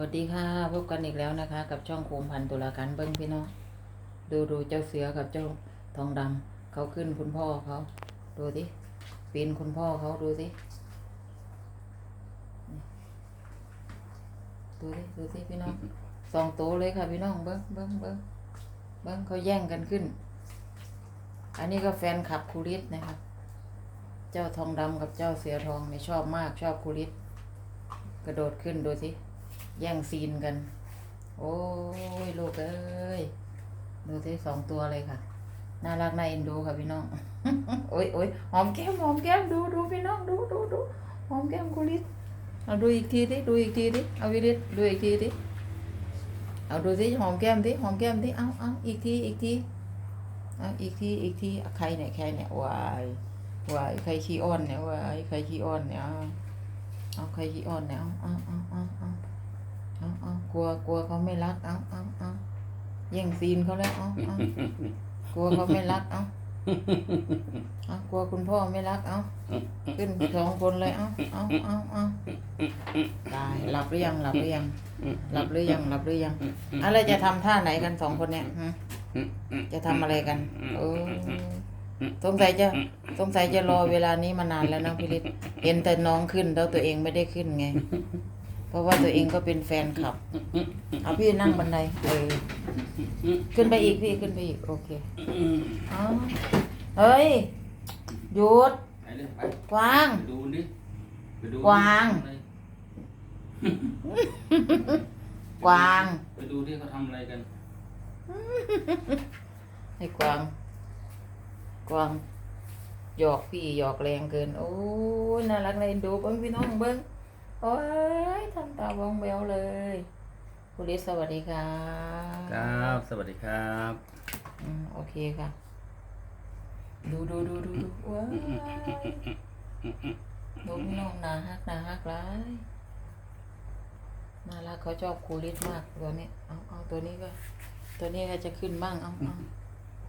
วัสดีค่ะพบกันอีกแล้วนะคะ กับช่องโคมพันตุลาการเบิ้งพี่น้องดูดูเจ้าเสือกับเจ้าทองดำเขาขึ้นคุณพ่อเขาดูสิปีนคุณพ่อเขาดูสิดูสิดูสิพี่น้องสองโตเลยค่ะพี่น้องเบิ้งเบิ้งเบิ้งเบิ้งเขาแย่งกันขึ้น อันนี้ก็แฟนคลับคูริสนะครับ เจ้าทองดำกับเจ้าเสือทองเนี่ยชอบมากชอบคูริสกระโดดขึ้นดูสิ แย่งซีนกัน โอ้ยลูกเอ้ย ดูสิสองตัวเลยค่ะ น่ารักน่าเอ็นดูค่ะพี่น้อง โอ้ยโอ้ยหอมแก้มหอมแก้มดูดูพี่น้องดูดูดูหอมแก้มกุลิสเอาดูอีกทีดิดูอีกทีดิเอาวิลิสดูอีกทีดิเอาดูสิหอมแก้มดิหอมแก้มดิเอาเอาอีกทีอีกทีเอาอีกทีอีกทีใครเนี่ยใครเนี่ยวายวายใครขี้อ้อนเนี่ยวายใครขี้อ้อนเนี่ยเอาเอาใครขี้อ้อนเนี่ยเอาเอาเอาเอา เอาเอากลัวกลัวเขาไม่รักเอาเอาเอาแย่งซีนเขาแล้วเอาเอากลัวเขาไม่รักเอาเอากลัวคุณพ่อไม่รักเอาขึ้นสองคนเลยเอาเอาเอาเอาตายหลับหรือยังหลับหรือยังหลับหรือยังหลับหรือยังอะไรจะทำท่าไหนกันสองคนเนี่ยฮะจะทำอะไรกันโอ้สงสัยจะสงสัยจะรอเวลานี้มานานแล้วนะพี่ฤทธิ์เห็นแต่น้องขึ้นแล้วตัวเองไม่ได้ขึ้นไง เพราะว่าตัวเองก็เป็นแฟนคลับ เอาพี่นั่งบันไดเออขึ้นไปอีกพี่ขึ้นไปอีก โอเคเอาเฮ้ย หยุด ไปเลยไปกวางไปดูนี่ไปดูกวาง กวางไปดูที่เขาทำอะไรกันให้กวาง กวาง หยอกพี่หยอกแรงเกิน โอ้ยน่ารักเลยดูเบิ้งพี่น้องเบิ้ง โอ้ยทำตาบองแบวเลยคุณลิศสวัสดีค่ะครับ สวัสดีครับอืมโอเคค่ะ ดูดูดูดูดูว้ายดูพี่น้องนาฮักนาฮักร้ายน่ารักเขาชอบคูลิสมากตัวนี้เอาเอาตัวนี้ก็ ตัวนี้ก็จะขึ้นบ้าง เอาเอา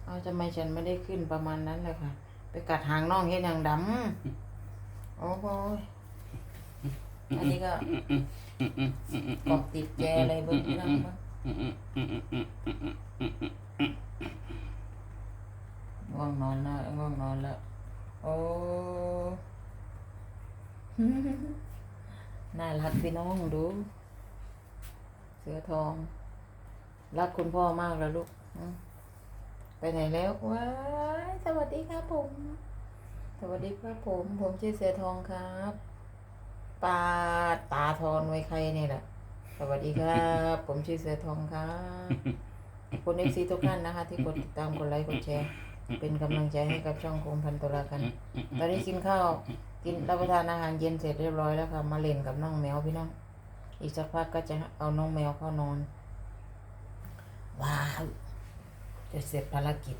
เอาทำไมฉันไม่ได้ขึ้นประมาณนั้นเลยค่ะ ไปกัดหางน้องเห็นอย่างดำโอ้โหย อันนี้ก็เกาะติดแจอะไรเบิ้งพี่น้องเบิ้งง่วงนอนแล้วง่วงนอนแล้วโอ้น่ารักพี่น้องดู เสือทอง รักคุณพ่อมากแล้วลูกไปไหนแล้วว้าสวัสดีครับผม สวัสดีครับผม ผมชื่อเสือทองครับ ปาตาทอนไว้ใครเนี่ยแหละ สวัสดีครับ ผมชื่อเสือทองครับคุณเอฟซีทุกท่านนะคะ ที่กดติดตามกดไลค์กดแชร์ เป็นกำลังใจให้กับช่องโคมพันตุลากัน ตอนนี้กินข้าวกินรับประทานอาหารเย็นเสร็จเรียบร้อยแล้วค่ะ มาเล่นกับน้องแมวพี่น้อง อีกสักพักก็จะเอาน้องแมวเข้านอน ว้าวจะเสร็จภารกิจ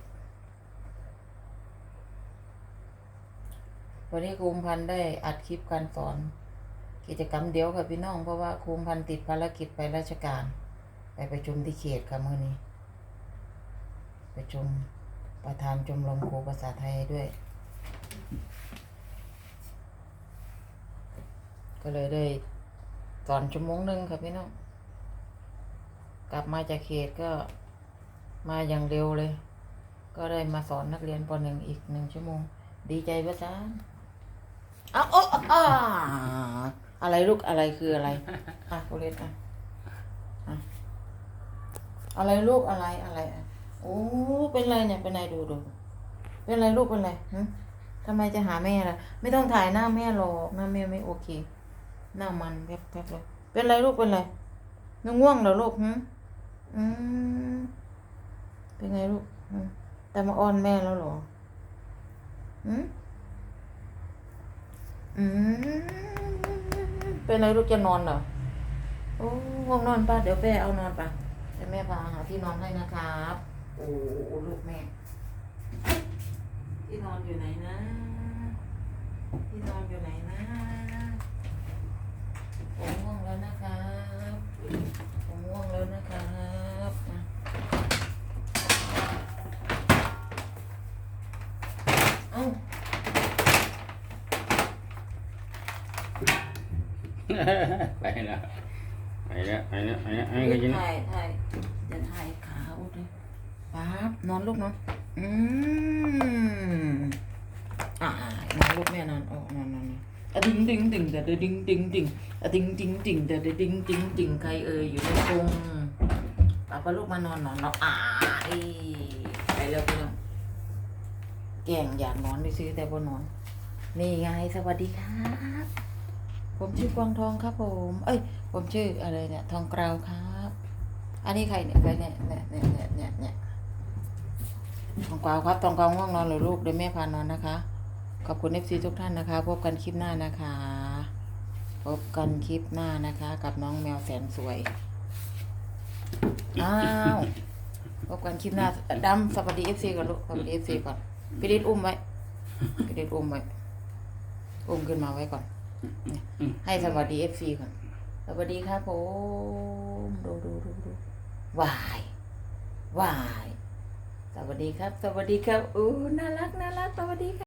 วันนี้ครูมพันได้อัดคลิปการสอน กิจกรรมเดียวค่ะพี่น้องเพราะว่าครูมพันติดภารกิจไปราชการ ไปประชุมที่เขตค่ะมื่อนี้ ประชุมประธานชมรมครูภาษาไทยด้วย ก็เลยได้สอนชั่วโมงหนึ่งครับพี่น้อง กลับมาจากเขตก็มาอย่างเร็วเลย ก็ได้มาสอนนักเรียนปหนึ่งอีกหนึ่งชั่วโมง ดีใจภาษาอ้าวอ้อา อะไรลูกอะไรคืออะไรอะโคเรนอะอะอะไรลูกอะไรอะไรโอ้เป็นไรเนี่ยเป็นไรดูดูเป็นไรลูกเป็นไรหึทำไมจะหาแม่ล่ะ ไม่ต้องถ่ายหน้าแม่หรอกหน้าแม่ไม่โอเค หน้ามันแป๊บๆเลยเป็นไรลูกเป็นไรนง่วงเหรอลูกหึอืมเป็นไงลูกแต่มาอ้อนแม่แล้วหรออืมอืม เป็นไรลูกจะนอนเหรอ โอ้ง่วงนอนป่ะเดี๋ยวแม่เอานอนป่ะเดี๋ยวแม่พาหาที่นอนให้นะครับ โอ้ลูกแม่ ที่นอนอยู่ไหนนะ ที่นอนอยู่ไหนนะผมง่วงแล้วนะครับผมง่วงแล้วนะครับอะเอ้า ไปแล้วไปไอ้เนี่ยไอ้เนี่ยไอ้เนี่ยไอ้ก็ยินถ่ายถ่ายจะถ่ายขาอุดเลยป๊าบนอนลูกนอนอืมอ่านอนลูกแม่นอนออกนอนนอนนอนอะดิงดิงดิงแต่เดดิงดิงดิงอะดิงดิงดิงแต่เดดิงดิงดิงใครเอ่ยอยู่ในกรงป๊าปลูกมานอนนอนนอนอ่าไอ้ไปแล้วพี่น้องแก่งอยากนอนไปซื้อแต่บ่นอน นี่ไงสวัสดีครับ ผมชื่อกวางทองครับผม เอ้ย ผมชื่ออะไรเนี่ย ทองกราวครับ อันนี้ใครเนี่ยใครเนี่ยเนี่ยเนี่ยเนี่ยเนี่ยเนี่ยทองกราวครับ ทองกราวง่วงนอนหรือลูกเดี๋ยวแม่พานอนนะคะ ขอบคุณเอฟซีทุกท่านนะคะ พบกันคลิปหน้านะคะ พบกันคลิปหน้านะคะ กับน้องแมวแสนสวย อ้าว พบกันคลิปหน้าดำสวัสดีเอฟซีก่อนลูกสวัสดีเอฟซีก่อนพี่ดิดอุ้มไว้พี่ดิดอุ้มไว้อุ้มขึ้นมาไว้ก่อน ให้สวัสดีเอฟซีก่อนสวัสดีครับผมดูดูดูดูวายวาย สวัสดีครับ สวัสดีครับอู้น่ารักน่ารักสวัสดีครับ